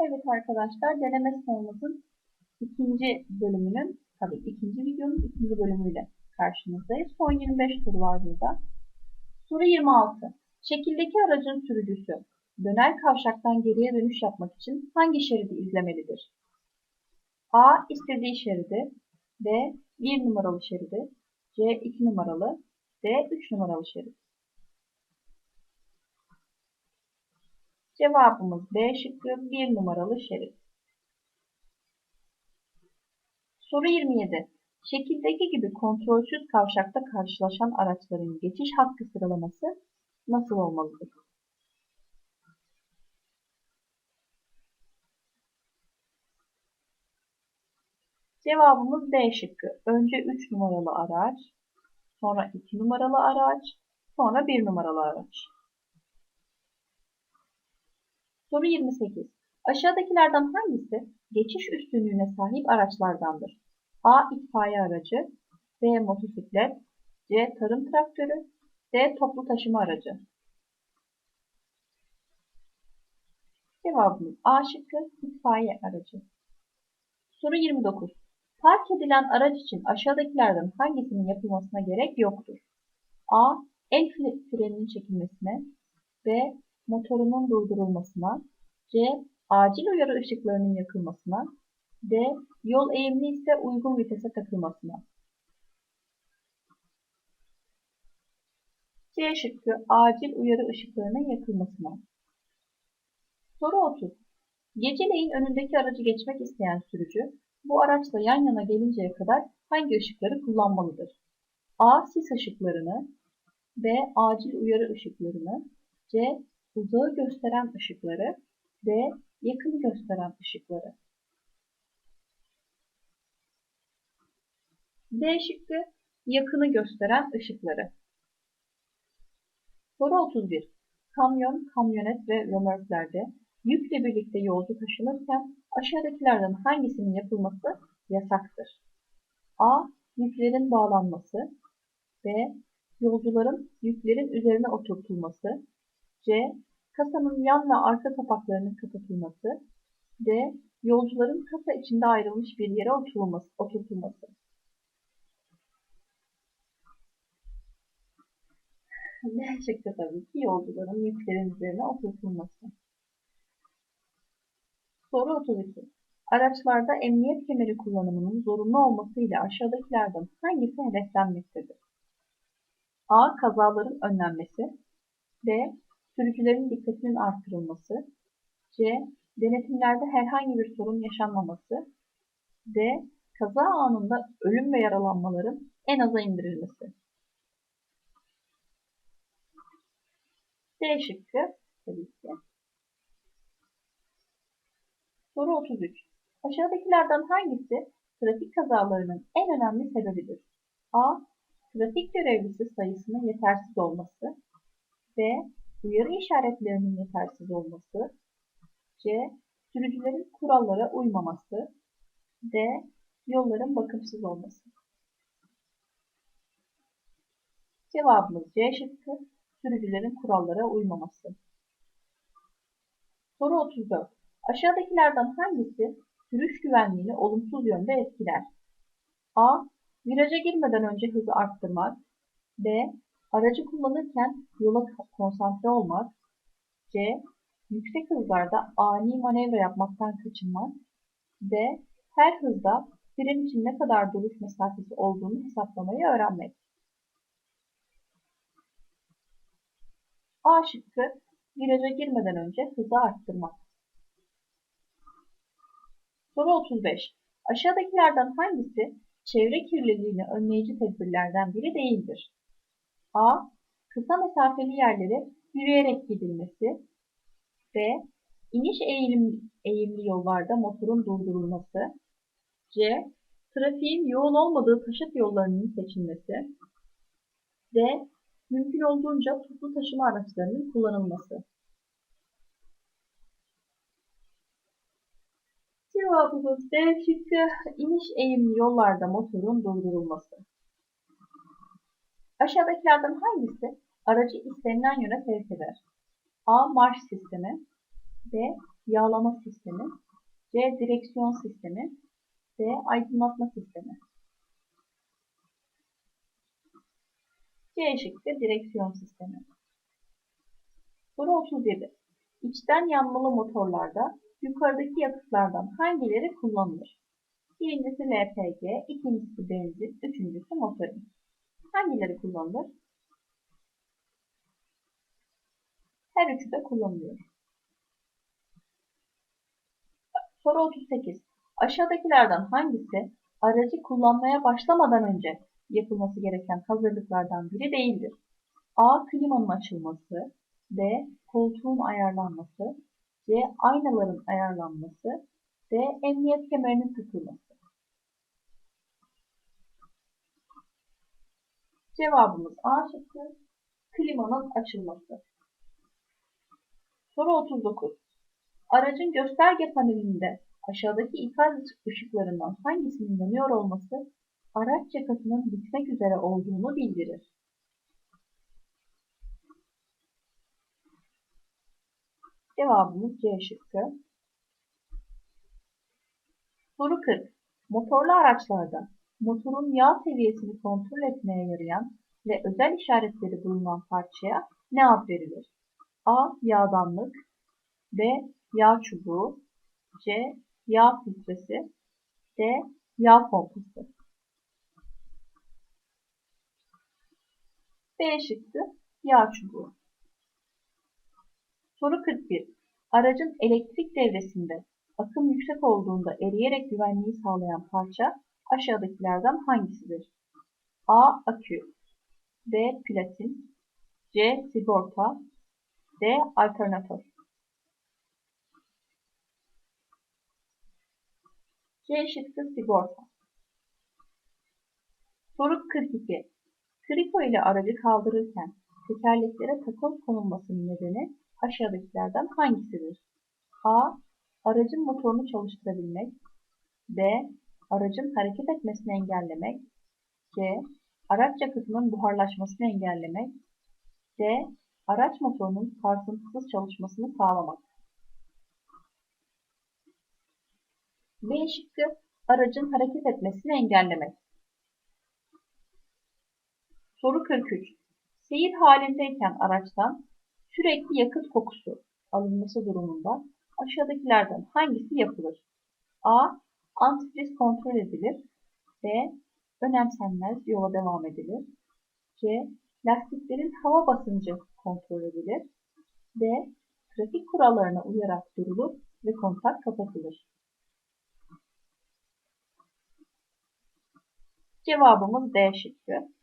Evet arkadaşlar deneme sınavımızın ikinci bölümünün tabii ikinci videonun ikinci bölümüyle karşınızdayız. Son 25 soru var burada. Soru 26. Şekildeki aracın sürücüsü döner kavşaktan geriye dönüş yapmak için hangi şeridi izlemelidir? A. istediği şeridi B. 1 numaralı şeridi C. 2 numaralı D. 3 numaralı şerit. Cevabımız B şıkkı 1 numaralı şerit. Soru 27. Şekildeki gibi kontrolsüz kavşakta karşılaşan araçların geçiş hakkı sıralaması nasıl olmalıdır? Cevabımız D şıkkı. Önce 3 numaralı araç, sonra 2 numaralı araç, sonra 1 numaralı araç. Soru 28. Aşağıdakilerden hangisi geçiş üstünlüğüne sahip araçlardandır? A. itfaiye aracı B. Motosiklet C. Tarım traktörü D. Toplu taşıma aracı Cevabımız A şıkkı itfaiye aracı. Soru 29. Park edilen araç için aşağıdakilerden hangisinin yapılmasına gerek yoktur? A. El freninin çekilmesine B. Motorunun durdurulmasına C. Acil uyarı ışıklarının yakılmasına D. Yol eğimli ise uygun vitese takılmasına. C şıkkı acil uyarı ışıklarının yakılmasına. Soru 30. Geceleyin önündeki aracı geçmek isteyen sürücü bu araçla yan yana gelinceye kadar hangi ışıkları kullanmalıdır? A. Sis ışıklarını B. Acil uyarı ışıklarını C. Uzağı gösteren ışıkları D. Yakını gösteren ışıkları. D şıkkı yakını gösteren ışıkları. Soru 31. Kamyon, kamyonet ve römorklerde yükle birlikte yolcu taşınırken aşağıdakilerden hangisinin yapılması yasaktır? A. Yüklerin bağlanması B. Yolcuların yüklerin üzerine oturtulması C. Kasanın yan ve arka kapaklarının kapatılması D. Yolcuların kasa içinde ayrılmış bir yere oturulması, oturtulması. Şıkkı tabii ki yolcuların yüklerin üzerine oturtulması. Soru 32. Araçlarda emniyet kemeri kullanımının zorunlu olmasıyla aşağıdakilerden hangisi hedeflenmektedir? A. Kazaların önlenmesi B. Sürücülerin dikkatinin artırılması C. Denetimlerde herhangi bir sorun yaşanmaması D. Kaza anında ölüm ve yaralanmaların en aza indirilmesi. D şıkkı tabii ki. Soru 33. Aşağıdakilerden hangisi trafik kazalarının en önemli sebebidir? A. Trafik görevlisi sayısının yetersiz olması. B. Uyarı işaretlerinin yetersiz olması. C. Sürücülerin kurallara uymaması. D. Yolların bakımsız olması. Cevabımız C şıkkı. Sürücülerin kurallara uymaması. Soru 34. Aşağıdakilerden hangisi sürüş güvenliğini olumsuz yönde etkiler? A. Viraja girmeden önce hızı arttırmak. B. Aracı kullanırken yola konsantre olmak. C. Yüksek hızlarda ani manevra yapmaktan kaçınmak. D. Her hızda fren için ne kadar duruş mesafesi olduğunu hesaplamayı öğrenmek. A şıkkı viraja girmeden önce hızı arttırmak. Soru 35. Aşağıdakilerden hangisi çevre kirliliğini önleyici tedbirlerden biri değildir? A. Kısa mesafeli yerlere yürüyerek gidilmesi. B. İniş eğilim, eğimli yollarda motorun durdurulması. C. Trafiğin yoğun olmadığı taşıt yollarının seçilmesi. D. Mümkün olduğunca toplu taşıma araçlarının kullanılması. Cevabımız D şıkkı iniş eğimli yollarda motorun durdurulması. Aşağıdakilerden hangisi aracı istenilen yöne sevk eder? A. Marş sistemi B. yağlama sistemi, C. Direksiyon sistemi, D. Aydınlatma sistemi. C şıkkı direksiyon sistemi. Soru 37. İçten yanmalı motorlarda yukarıdaki yakıtlardan hangileri kullanılır? Birincisi LPG, ikincisi benzin, üçüncüsü motorin. Hangileri kullanılır? Her üçü de kullanılıyor. Soru 38. Aşağıdakilerden hangisi aracı kullanmaya başlamadan önce yapılması gereken hazırlıklardan biri değildir? A. Klimanın açılması B. Koltuğun ayarlanması C. Aynaların ayarlanması D. Emniyet kemerinin takılması Cevabımız A şıkkı. Klimanın açılması. Soru 39. Aracın gösterge panelinde aşağıdaki ikaz ışıklarından hangisinin yanıyor olması araç yakıtının bitmek üzere olduğunu bildirir. Cevabımız C şıkkı. Soru 40. Motorlu araçlarda motorun yağ seviyesini kontrol etmeye yarayan ve özel işaretleri bulunan parçaya ne ad verilir? A. Yağdanlık B. Yağ çubuğu C. Yağ filtresi D. Yağ pompası B şıkkı yağ çubuğu. Soru 41. Aracın elektrik devresinde akım yüksek olduğunda eriyerek güvenliği sağlayan parça aşağıdakilerden hangisidir? A. Akü B. Platin C. Sigorta D. Alternatör C şıkkı sigorta. Soru 42. Kriko ile aracı kaldırırken tekerleklere takıl konulmasının nedeni aşağıdakilerden hangisidir? A. Aracın motorunu çalıştırabilmek. B. Aracın hareket etmesini engellemek. C. Araç yakıtının buharlaşmasını engellemek. D. Araç motorunun sarsıntısız çalışmasını sağlamak. B şıkkı aracın hareket etmesini engellemek. Soru 43. Seyir halindeyken araçtan sürekli yakıt kokusu alınması durumunda aşağıdakilerden hangisi yapılır? A. Antifriz kontrol edilir. B. Önemsenmez yola devam edilir. C. Lastiklerin hava basıncı kontrol edilir. D. Trafik kurallarına uyarak durulur ve kontak kapatılır. Cevabımız D şıkkı.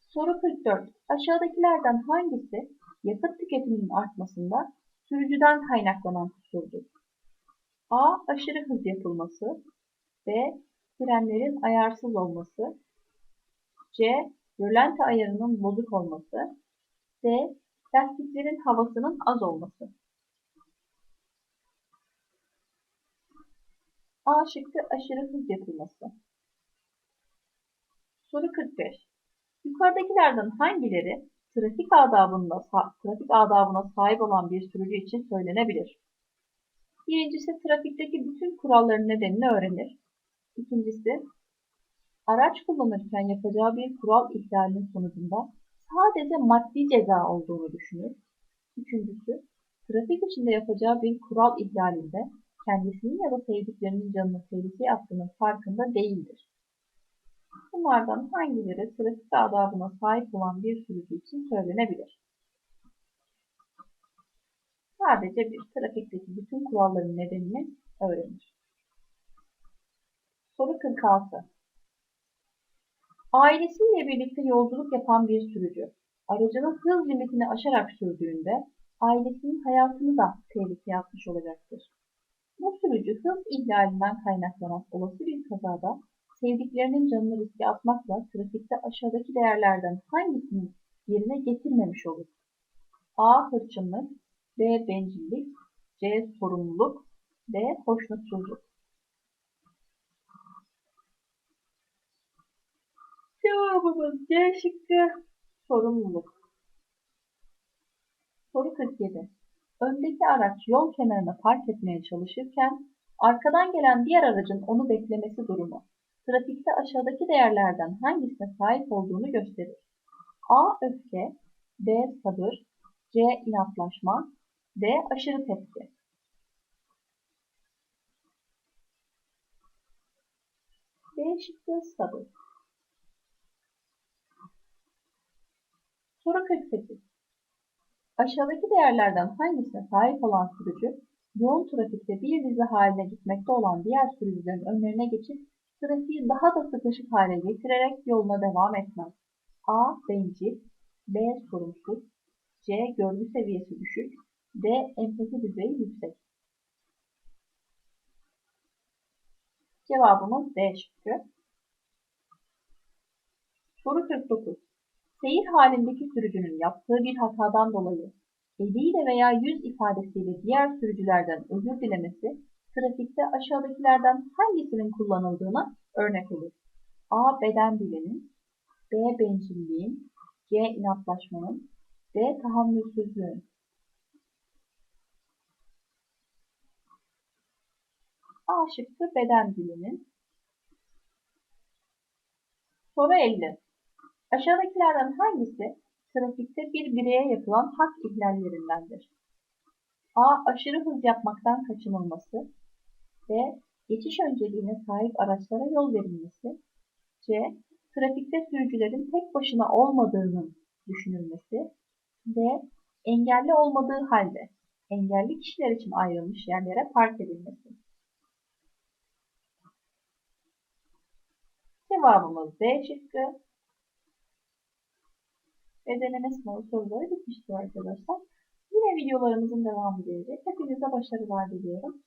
Soru 44. Aşağıdakilerden hangisi yakıt tüketiminin artmasında sürücüden kaynaklanan kusurdur? A. Aşırı hız yapılması B. Frenlerin ayarsız olması C. Rölanti ayarının bozuk olması D. Lastiklerin havasının az olması A şıkkı aşırı hız yapılması. Soru 45. Yukarıdakilerden hangileri trafik adabında trafik adabına sahip olan bir sürücü için söylenebilir? Birincisi trafikteki bütün kuralların nedenini öğrenir. İkincisi araç kullanırken yapacağı bir kural ihlalinin sonucunda sadece maddi ceza olduğunu düşünür. Üçüncüsü trafik içinde yapacağı bir kural ihlalinde kendisinin ya da sevdiklerinin canını tehlikeye attığının farkında değildir. Bunlardan hangileri trafik adabına sahip olan bir sürücü için söylenebilir? Sadece bir trafikteki bütün kuralların nedenini öğrenir. Soru 46. Ailesiyle birlikte yolculuk yapan bir sürücü, aracının hız limitini aşarak sürdüğünde ailesinin hayatını da tehlikeye atmış olacaktır. Bu sürücü hız ihlalinden kaynaklanan olası bir kazada sevdiklerinin canını riske atmakla trafikte aşağıdaki değerlerden hangisini yerine getirmemiş olur? A. Hırçınlık B. Bencillik C. Sorumluluk D. Hoşnutsuzluk Cevabımız C şıkkı sorumluluk. Soru 47. Öndeki araç yol kenarına park etmeye çalışırken arkadan gelen diğer aracın onu beklemesi durumu trafikte aşağıdaki değerlerden hangisine sahip olduğunu gösterir. A. Öfke B. Sabır C. inatlaşma D. Aşırı tepki. B şıkkı sabır. Soru 48. Aşağıdaki değerlerden hangisine sahip olan sürücü, yoğun trafikte bir dizi haline gitmekte olan diğer sürücülerin önlerine geçip trafiği daha da sıkışık hale getirerek yoluna devam etmez. A. Bencil B. Sorumsuz C. Görgü seviyesi düşük D. Empati düzeyi yüksek. Cevabımız D şıkkı. Soru 49. Seyir halindeki sürücünün yaptığı bir hatadan dolayı eliyle veya yüz ifadesiyle diğer sürücülerden özür dilemesi trafikte aşağıdakilerden hangisinin kullanıldığına örnek olur. A. Beden dilinin B. Bencilliğin C. inatlaşmanın D. Tahammülsüzlüğün A şıkkı beden dilinin. Soru 50. Aşağıdakilerden hangisi trafikte bir bireye yapılan hak ihlallerindendir? A. Aşırı hız yapmaktan kaçınılması. B. Geçiş önceliğine sahip araçlara yol verilmesi. C. Trafikte sürücülerin tek başına olmadığının düşünülmesi. D. Engelli olmadığı halde engelli kişiler için ayrılmış yerlere park edilmesi. Cevabımız D şıkkı. Ve deneme sınavı soruları bitmiştir arkadaşlar. Yine videolarımızın devamı gelecek. Hepinize başarılar diliyorum.